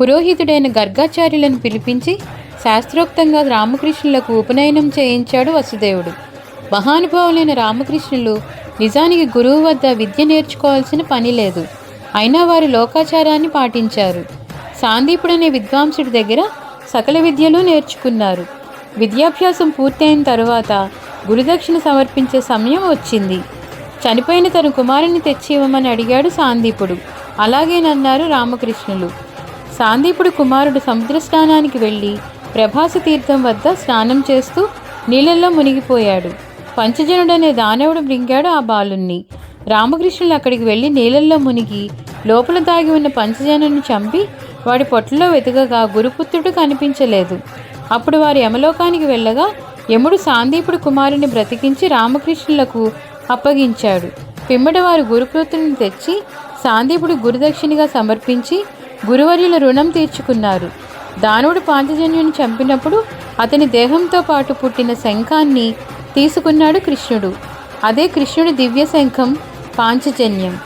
పురోహితుడైన గర్గాచార్యులను పిలిపించి శాస్త్రోక్తంగా రామకృష్ణులకు ఉపనయనం చేయించాడు వసుదేవుడు. మహానుభావులైన రామకృష్ణులు నిజానికి గురువు వద్ద విద్య నేర్చుకోవాల్సిన పని లేదు. అయినా వారు లోకాచారాన్ని పాటించారు. సాందీపుడనే విద్వాంసుడి దగ్గర సకల విద్యలు నేర్చుకున్నారు. విద్యాభ్యాసం పూర్తయిన తరువాత గురుదక్షిణ సమర్పించే సమయం వచ్చింది. చనిపోయిన తన కుమారుని తెచ్చి ఇవ్వమని అడిగాడు సాందీపుడు. అలాగేనన్నారు రామకృష్ణులు. సాందీపుడు కుమారుడు సముద్ర స్నానానికి వెళ్ళి ప్రభాస తీర్థం వద్ద స్నానం చేస్తూ నీళ్ళల్లో మునిగిపోయాడు. పంచజనుడనే దానవుడు బ్రింగాడు ఆ బాలుణ్ణి. రామకృష్ణులు అక్కడికి వెళ్ళి నీళ్ళల్లో మునిగి లోపల దాగి ఉన్న పంచజనుని చంపి వాడి పొట్టలో వెతకగా గురుపుత్రుడు కనిపించలేదు. అప్పుడు వారు యమలోకానికి వెళ్ళగా యముడు సాందీపుడు కుమారుని బ్రతికించి రామకృష్ణులకు అప్పగించాడు. పిమ్మట వారు గురుపుత్రుని తెచ్చి సాందీపుడు గురుదక్షిణిగా సమర్పించి గురువర్యుల రుణం తీర్చుకున్నారు. దానుడు పాంచజన్యుని చంపినప్పుడు అతని దేహంతో పాటు పుట్టిన శంఖాన్ని తీసుకున్నాడు కృష్ణుడు. అదే కృష్ణుడి దివ్య శంఖం పాంచజన్యం